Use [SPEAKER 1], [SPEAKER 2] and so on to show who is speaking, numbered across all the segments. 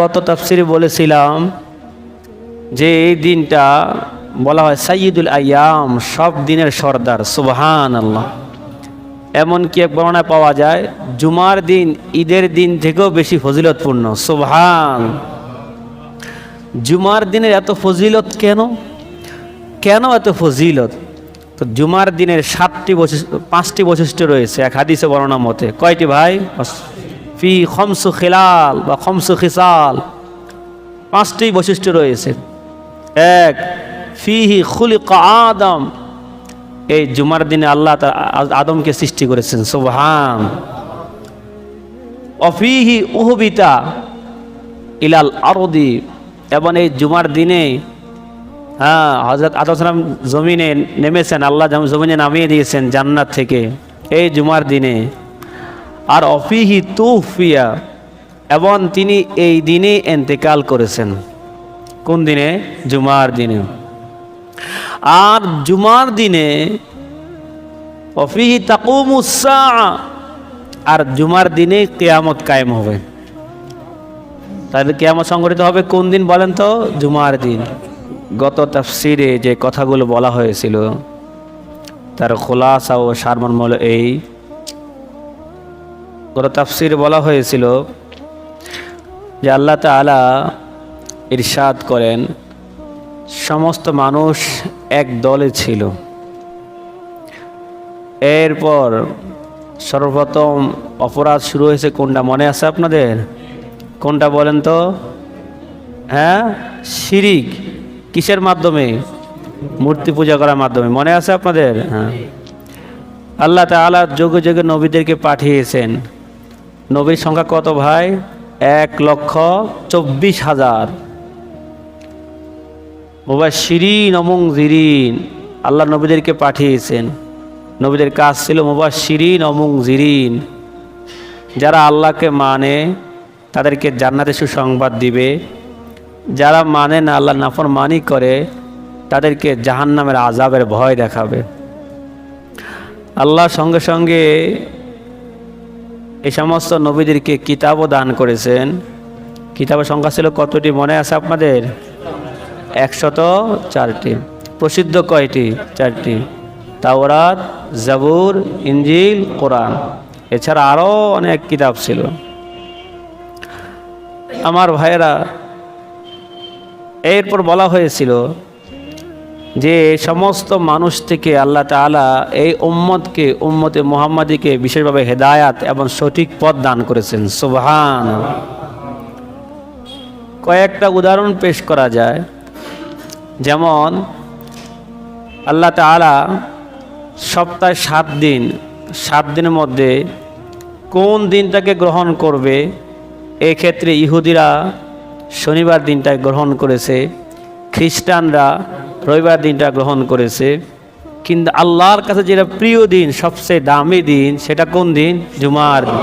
[SPEAKER 1] গত তাফসিরে বলেছিলাম যে এই দিনটা বলা হয় সাইয়দুল আয়াম, সব দিনের সর্দার সুবহান আল্লাহ এমনকি এক বর্ণনায় পাওয়া যায়, জুমার দিন ঈদের দিন থেকেও বেশি ফজিলতপূর্ণ, সুবহান। জুমার দিনের এত ফজিলত কেন? কেন এত ফজিলত? তো জুমার দিনের সাতটি বৈশিষ্ট্য পাঁচটি বৈশিষ্ট্য রয়েছে, এক হাদিসে বর্ণনা মতে। কয়টি ভাই? ফি খমসু খেলাল বা খমসু খিসাল। পাঁচটি বৈশিষ্ট্য রয়েছে। এক, ফিহি খুলি আদম। এই জুমার দিনে আল্লাহ তা আদমকে সৃষ্টি করেছেন, সুবহান। অফিহি উহবিতা ইলাল আরদি। এবং এই জুমার দিনে হ্যাঁ হজরত আদম জমিনে নেমেছেন, আল্লাহ জমিনে নামিয়ে দিয়েছেন জান্নাত থেকে, এই জুমার দিনে। আর অফিহি তুফিয়া, এবং তিনি এই দিনে এন্তেকাল করেছেন। কোন দিনে? জুমার দিনে। আর জুমার দিনে অফিহি তাকুমুসা আর জুমার দিনে কেয়ামত কায়েম হবে। তাহলে কেয়ামত সংগঠিত হবে কোন দিন বলেন তো? জুমার দিন। গত তাফসিরে যে কথাগুলো বলা হয়েছিল, তার খোলাসা ও সারমর্ম এই গত তাফসিরে বলা হয়েছিল যে আল্লাহ তালা ইরশাদ করেন, সমস্ত মানুষ এক দলে ছিল। এরপর সর্বপ্রথম অপরাধ শুরু হয়েছে কোনটা, মনে আছে আপনাদের? কোনটা বলেন তো? হ্যাঁ? শিরিক কিসের মাধ্যমে? মূর্তি পূজা করার মাধ্যমে, মনে আছে আপনাদের? হ্যাঁ। আল্লাহ তালা যোগে যোগে নবীদেরকে পাঠিয়েছেন। নবীর সংখ্যা কত ভাই? এক লক্ষ চব্বিশ হাজার। মোবাই শিরিন অমং জিরিন। আল্লাহ নবীদেরকে পাঠিয়েছেন। নবীদের কাজ ছিল মোবা শিরিন অমং জিরিন। যারা আল্লাহকে মানে তাদেরকে জান্নাতে সুসংবাদ দিবে। যারা মানে না আল্লাহ নাফর মানি করে, তাদেরকে জাহান্নামের আজাবের ভয় দেখাবে। আল্লাহ সঙ্গে সঙ্গে এই সমস্ত নবীদেরকে কিতাবও দান করেছেন। কিতাবের সংখ্যা ছিল কতটি মনে আছে আপনাদের? একশত চারটি। প্রসিদ্ধ কয়টি? চারটি। তাওরাত, জাবুর ইঞ্জিল কোরআন। এছাড়া আরও অনেক কিতাব ছিল। আমার ভাইয়েরা, এরপর বলা হয়েছিল যে সমস্ত মানুষ থেকে আল্লাহ তালা এই উম্মতকে, উম্মতে মোহাম্মদীকে বিশেষভাবে হেদায়াত এবং সঠিক পথ দান করেছেন। সুবহান কয়েকটা উদাহরণ পেশ করা যায়। যেমন, আল্লাহ তালা সপ্তাহে সাত দিন, সাত দিনের মধ্যে কোন দিনটাকে গ্রহণ করবে? এক্ষেত্রে ইহুদিরা শনিবার দিনটা গ্রহণ করেছে। খ্রিস্টানরা রবিবার দিনটা গ্রহণ করেছে। কিন্তু আল্লাহর কাছে যেটা প্রিয় দিন, সবচেয়ে দামি দিন, সেটা কোন দিন? জুমার দিন।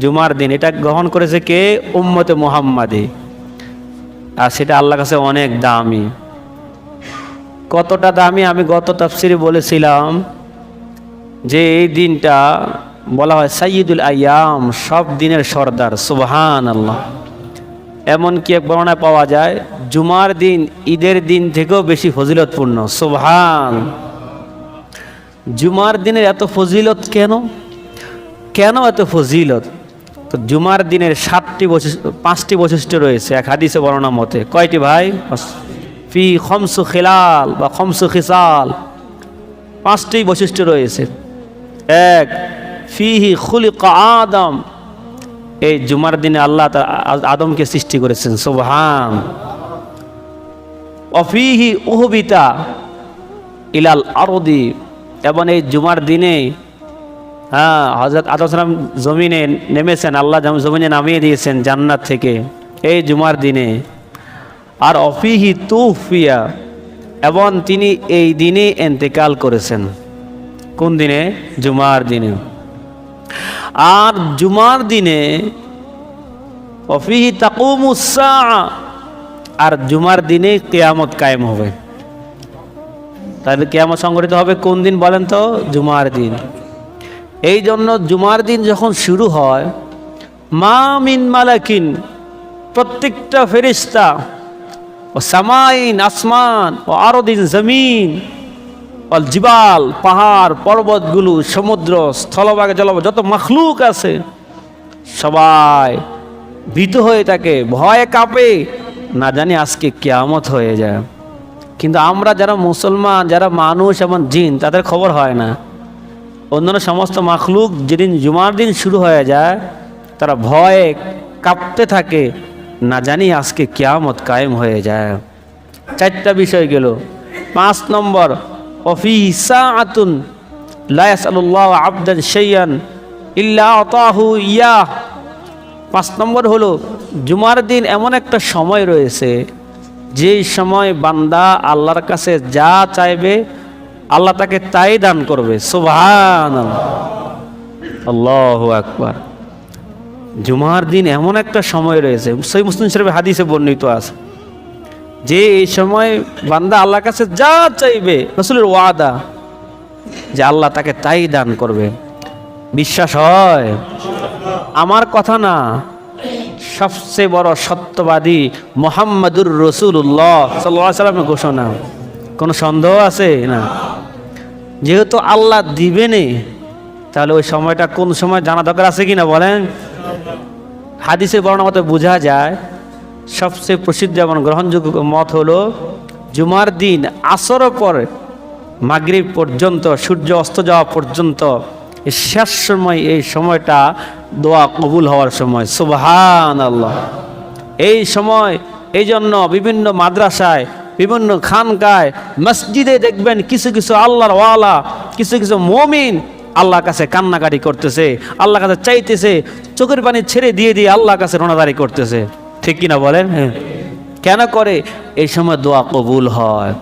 [SPEAKER 1] জুমার দিন। এটা গ্রহণ করেছে কে? উম্মতে মোহাম্মাদি। আর সেটা আল্লাহর কাছে অনেক দামি। কতটা দামি আমি গত তাফসিরে বলেছিলাম যে এই দিনটা বলা হয় সাইয়দুল আয়াম, সব দিনের সর্দার। সুবহান আল্লাহ এমনকি এক বর্ণনায় পাওয়া যায় জুমার দিন, ঈদের দিন থেকেও বেশি ফজিলতপূর্ণ। সোভান জুমার দিনের এত ফজিলত কেন? কেন এত ফজিলত? তো জুমার দিনের সাতটি বৈশিষ্ট্য পাঁচটি বৈশিষ্ট্য রয়েছে এক হাদিসে বর্ণনা মতে। কয়টি ভাই? ফি খমসু খেলাল বা খমসু খিসাল। পাঁচটি বৈশিষ্ট্য রয়েছে। এক, ফিহি খুলি আদম। এই জুমার দিনে আল্লাহ আদমকে সৃষ্টি করেছেন। সুবহান। অফিহি উহবিতা ইলাল আরদি। এবং এই জুমার দিনে হ্যাঁ হজরত আদম সালাম জমিনে নেমেছেন, আল্লাহ জমিনে নামিয়ে দিয়েছেন জান্নাত থেকে, এই জুমার দিনে। আর অফিহি তুফিয়া, এবং তিনি এই দিনে এন্তেকাল করেছেন। কোন দিনে? জুমার দিনে। আর জুমার দিনে, অফিহি তাকুমুসা আর জুমার দিনে কেয়ামত কায়েম হবে। তাহলে কেয়ামত সংগঠিত হবে কোন দিন বলেন তো? জুমার দিন। এই জন্য জুমার দিন যখন শুরু হয়, মা মিন মালাকিন, প্রত্যেকটা ফেরিস্তা ও সামাইন, আসমান, ও আরদিন জমিন অল জিবাল, পাহাড়, পর্বতগুলো, সমুদ্র, স্থলভাগে জলভাগ, যত মখলুক আছে, সবাই ভীত হয়ে থাকে, ভয়ে কাঁপে। না জানি আজকে কেয়ামত হয়ে যায়। কিন্তু আমরা যারা মুসলমান, যারা মানুষ এবং জিন, তাদের খবর হয় না। অন্যান্য সমস্ত মাখলুক যেদিন জুমার দিন শুরু হয়ে যায়, তারা ভয়ে কাঁপতে থাকে। না জানি আজকে কেয়ামত কায়েম হয়ে যায়। চারটা বিষয় গেল। পাঁচ নম্বর অফি আতুন লায়াসাল্লাহ আবদান সৈয়ান ইল্লা অতাহু ইয়া পাঁচ নম্বর হলো, জুমার দিন এমন একটা সময় রয়েছে, যেই সময় বান্দা আল্লাহর কাছে যা চাইবে আল্লাহ তাকে তাই দান করবে। সুবহান আল্লাহ আকবার। জুমার দিন এমন একটা সময় রয়েছে সই মুসলিম শরীফ হাদিসে বর্ণিত আছে, যে এই সময় বান্দা আল্লাহর কাছে যা চাইবে, রসুলের ওয়াদা, যে আল্লাহ তাকে তাই দান করবে। বিশ্বাস হয়? আমার কথা না, সবচেয়ে বড় সত্যবাদী মোহাম্মদুর রসুল্লাহ সাল্লা সাল্লামের ঘোষণা। কোনো সন্দেহ আছে? না। যেহেতু আল্লাহ দিবেনে তাহলে ওই সময়টা কোন সময় জানা দরকার আছে কি না বলেন? হাদিসে বর্ণনা মতো বোঝা যায়, সবচেয়ে প্রসিদ্ধ এবং গ্রহণযোগ্য মত হলো, জুমার দিন আসর পর মাগরিব পর্যন্ত, সূর্য অস্ত যাওয়া পর্যন্ত শেষ সময়, এই সময়টা দোয়া কবুল হওয়ার সময়। সুবহান আল্লাহ এই সময়, এই জন্য বিভিন্ন মাদ্রাসায়, বিভিন্ন খানকায় মসজিদে দেখবেন কিছু কিছু আল্লাহর ওয়ালা, কিছু কিছু মমিন আল্লাহর কাছে কান্নাকাটি করতেছে, আল্লাহর কাছে চাইতেছে, চোখের পানি ছেড়ে দিয়ে দিয়ে আল্লাহর কাছে রোনাদারি করতেছে। ঠিক কিনা বলেন? হ্যাঁ। কেন করে? এই সময় দোয়া কবুল হয়।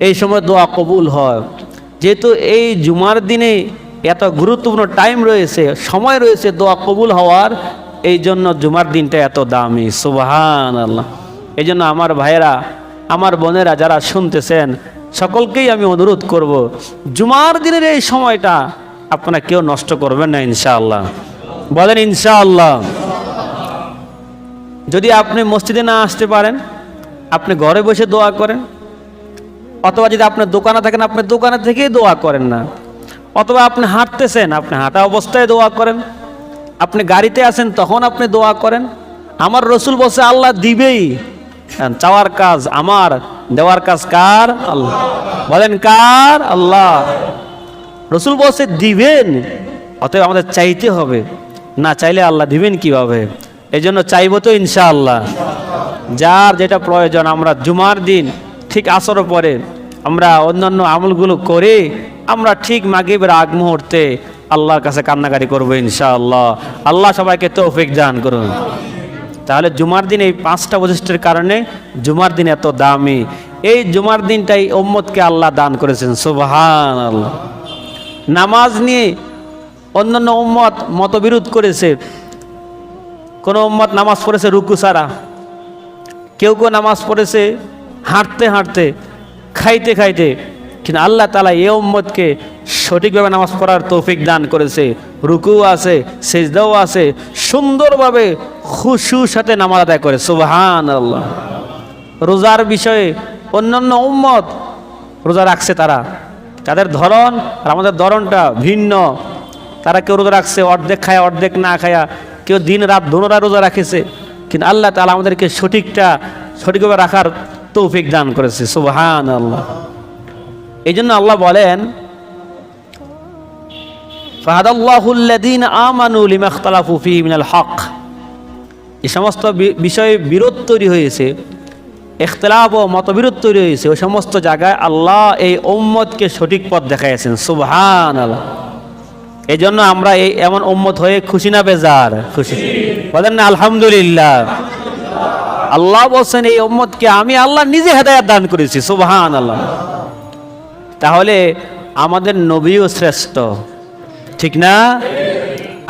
[SPEAKER 1] এই সময় দোয়া কবুল হয়। যেহেতু এই জুমার দিনে এত গুরুত্বপূর্ণ টাইম রয়েছে, সময় রয়েছে দোয়া কবুল হওয়ার, এই জন্য জুমার দিনটা এত দামি সুবাহান আল্লাহ এই জন্য আমার ভাইয়েরা, আমার বোনেরা যারা শুনতেছেন, সকলকেই আমি অনুরোধ করব, জুমার দিনের এই সময়টা আপনারা কেউ নষ্ট করবেন না, ইনশাআল্লাহ। বলেন, ইনশাআল্লাহ। যদি আপনি মসজিদে না আসতে পারেন, আপনি ঘরে বসে দোয়া করেন, অথবা যদি আপনার দোকানে থাকেন, আপনি দোকানে থেকেই দোয়া করেন না। অথবা আপনি হাঁটতেছেন, আপনি হাঁটা অবস্থায় দোয়া করেন। আপনি গাড়িতে আছেন, তখন আপনি দোয়া করেন। আমার রসুল বসে আল্লাহ দিবেই। চাওয়ার কাজ আমার, দেওয়ার কাজ কার? আল্লাহ। বলেন, কার? আল্লাহ। রসুল বসে দিবেন। অতএব আমাদের চাইতে হবে। না চাইলে আল্লাহ দিবেন কীভাবে? এই জন্য চাইব তো ইনশাআল্লাহ। যার যেটা প্রয়োজন, আমরা জুমার দিন, ঠিক আসর পরে আমরা অন্যান্য আমলগুলো করে আমরা ঠিক মাগিবের আগ মুহূর্তে আল্লাহর কাছে কান্নাকারি করব ইনশাআল্লাহ। আল্লাহ সবাইকে তৌফিক দান করুন। তাহলে জুমার দিন এই পাঁচটা বৈশিষ্ট্যের কারণে জুমার দিন এত দামি। এই জুমার দিনটাই ওম্মদকে আল্লাহ দান করেছেন সুবহান আল্লাহ নামাজ নিয়ে অন্যান্য উম্মত মতবিরোধ করেছে। কোনো উম্মত নামাজ পড়েছে রুকু সারা কেউ কেউ নামাজ পড়েছে হাঁটতে হাঁটতে, খাইতে খাইতে। কিন্তু আল্লাহ তালা এ উম্মতকে সঠিকভাবে নামাজ পড়ার তৌফিক দান করেছে। রুকু আছে, সেজদাও আছে, সুন্দরভাবে খুশুর সাথে নামাজ আদায় করে সুবহান আল্লাহ রোজার বিষয়ে অন্যান্য উম্মত রোজা রাখছে তারা। তাদের ধরন আর আমাদের ধরনটা ভিন্ন। তারা কেউ রোজা রাখছে, অর্ধেক খায়, অর্ধেক না খায়া, কেউ দিন রাত দোনোরা রোজা রাখেছে। কিন্তু আল্লাহ তালা আমাদেরকে সঠিকটা, সঠিকভাবে রাখার তৌফিক দান করেছে সুবহান আল্লাহ এই জন্য আল্লাহ বলেন ফাহাদাল্লাহুল্লাদিন আমানু লিমাখতালাফু ফি মিনাল হক। এই সমস্ত বিষয়ে বিরোধ তৈরি হয়েছে, ইখতলাফ ও মতবিরোধ তৈরি হয়েছে। ওই সমস্ত জায়গায় আল্লাহ এই উম্মতকে সঠিক পথ দেখাইছেন সুবহান আল্লাহ এই জন্য আমরা এই এমন উম্মত হয়ে খুশি না বেজার? খুশি। বলেন না, আলহামদুলিল্লাহ। আল্লাহ বলছেন, এই উম্মতকে আমি আল্লাহ নিজে হেদায়াত দান করেছি সুবহান আল্লাহ তাহলে আমাদের নবীও শ্রেষ্ঠ। ঠিক না?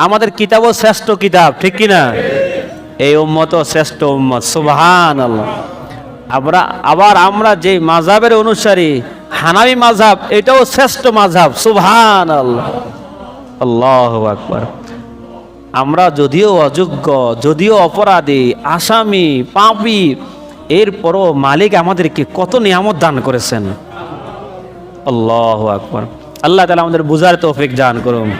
[SPEAKER 1] আমাদের কিতাবও শ্রেষ্ঠ কিতাব, ঠিক কি না এই উম্মত শ্রেষ্ঠ উম্মত সুবহান আমরা, আবার আমরা যে মাঝাবের অনুসারী, হানাবি মাঝাব এটাও শ্রেষ্ঠ মাঝাব সুবহান আল্লাহ আকবার। আমরা যদিও অযোগ্য, যদিও অপরাধী, আসামি, পাপি, এরপরও মালিক আমাদেরকে কত নিয়ামত দান করেছেন। আল্লাহ আকবর। আল্লাহ তালা আমাদের বুঝার তৌফিক জান করুন।